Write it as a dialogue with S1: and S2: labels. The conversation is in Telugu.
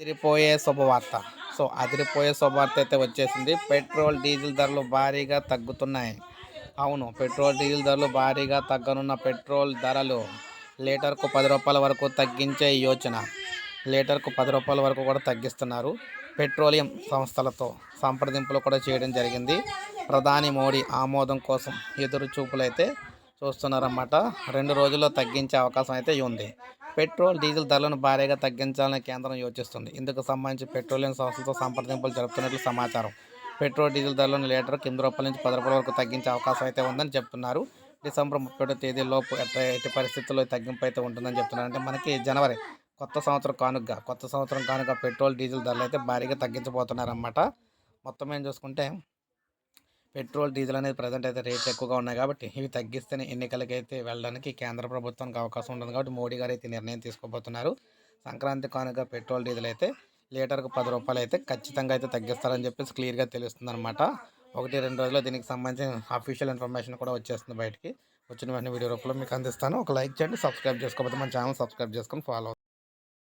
S1: అదిరిపోయే శుభవార్త. సో అదిరిపోయే శుభవార్త అయితే వచ్చేసింది. పెట్రోల్ డీజిల్ ధరలు భారీగా తగ్గుతున్నాయి. అవును పెట్రోల్ డీజిల్ ధరలు భారీగా తగ్గనున్న పెట్రోల్ ధరలు లీటర్కు పది రూపాయల వరకు తగ్గించే యోచన. లీటర్కు పది రూపాయల వరకు కూడా తగ్గిస్తున్నారు పెట్రోలియం సంస్థలతో. సంప్రదింపులు కూడా చేయడం జరిగింది. ప్రధాని మోడీ ఆమోదం కోసం ఎదురు చూపులైతే చూస్తున్నారన్నమాట. రెండు రోజుల్లో తగ్గించే అవకాశం అయితే ఉంది. పెట్రోల్ డీజిల్ ధరలను భారీగా తగ్గించాలని కేంద్రం యోచిస్తుంది. ఇందుకు సంబంధించి పెట్రోలియం సంస్థలతో సంప్రదింపులు జరుపుతున్నట్లు సమాచారం. పెట్రోల్ డీజిల్ ధరలను లీటర్ కింద రూపాయల నుంచి పది రూపాయల వరకు తగ్గించే అవకాశం అయితే ఉందని చెప్తున్నారు. డిసెంబర్ ముప్పై ఒకటో తేదీలోపు ఎట్ట ఎట్టి పరిస్థితుల్లో తగ్గింపు అయితే ఉంటుందని చెప్తున్నారు. అంటే మనకి జనవరి కొత్త సంవత్సరం కానుక కొత్త సంవత్సరం కానుక పెట్రోల్ డీజిల్ ధరలు అయితే భారీగా తగ్గించబోతున్నారన్నమాట. మొత్తం ఏం చూసుకుంటే పెట్రోల్ డీజిల్ అనేది ప్రజెంట్ అయితే రేట్లు ఎక్కువగా ఉన్నాయి కాబట్టి ఇవి తగ్గిస్తేనే ఎన్నికలకి అయితే వెళ్ళడానికి కేంద్ర ప్రభుత్వానికి అవకాశం ఉంటుంది కాబట్టి మోడీ గారు అయితే నిర్ణయం తీసుకోబోతున్నారు. సంక్రాంతి కానుక పెట్రోల్ డీజిల్ అయితే లీటర్కు పది రూపాయలు అయితే ఖచ్చితంగా అయితే తగ్గిస్తారని చెప్పేసి క్లియర్గా తెలుస్తుంది అనమాట ఒకటి రెండు రోజుల్లో దీనికి సంబంధించిన అఫీషియల్ ఇన్ఫర్మేషన్ కూడా వచ్చేస్తుంది బయటికి. వచ్చిన వెంటనే వీడియో రూపంలో మీకు అందిస్తాను. ఒక లైక్ చేయండి సబ్స్క్రైబ్ చేసుకోకపోతే మన ఛానల్ సబ్స్క్రైబ్ చేసుకొని ఫాలో